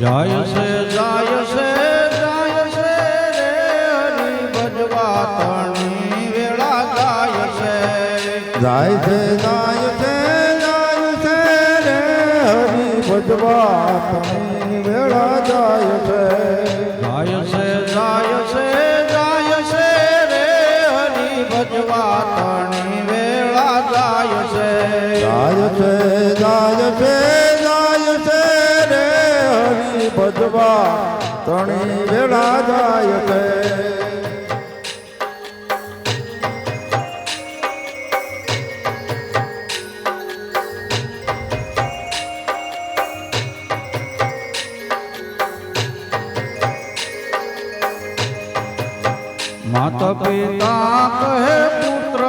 જાય છે જાય છે જાય છે રે હરી ભજવા તણી વેળા જાય છે જાય છે જાય છે જાય છે રે હરી ભજવા તણી વેળા જાય છે જાય છે જાય છે જાય છે રે હરી ભજવા તણી વેળા જાય છે જાય છે જાય છે માતા પિતા કહે પુત્ર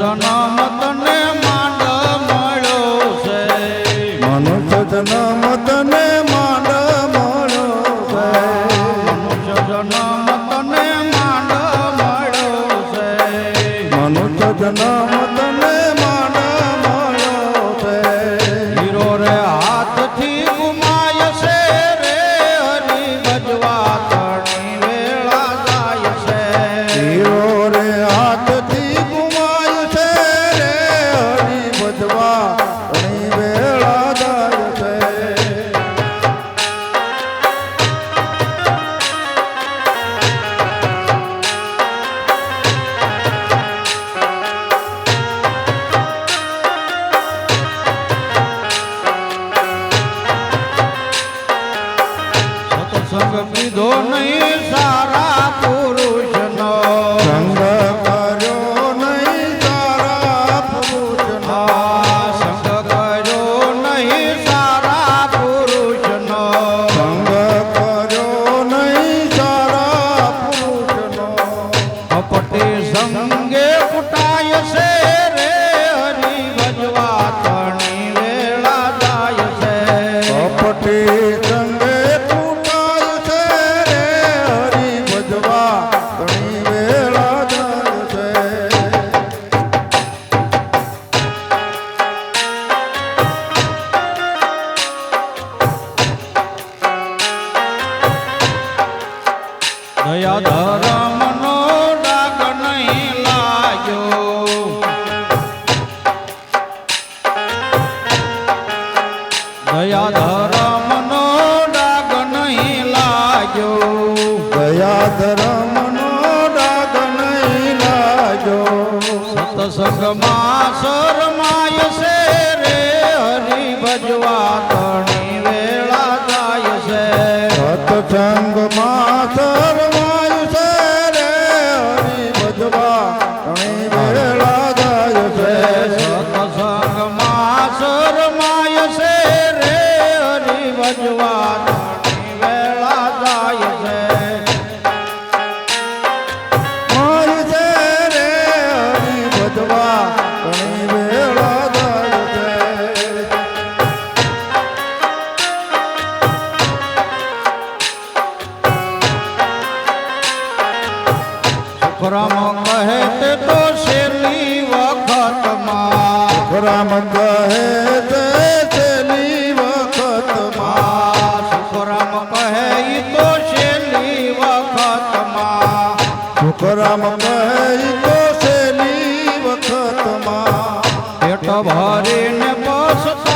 જન્મ તને માન લીધો નહીં સારા પુરુષનો. સંગ કર્યો નહીં સારા પુરુષનો. સંગ કર્યો નહીં સારા પુરુષનો. સંગ કર્યો નહીં સારા પુરુષનો. અપટે સંગે કુટાય છે. ધર્મનો ડાક નહીં લાગ્યો દયા ધર્મ સુખરામ કહે તે તો શેલી વખતમાં રામ કહે તે છેલ્લી વખતમાં સુખરામ કહે ઈ તો શેલી વખતમાં સુખરામ કહે તો છેલ્લી વખતમાં પેટ ભરીને બસ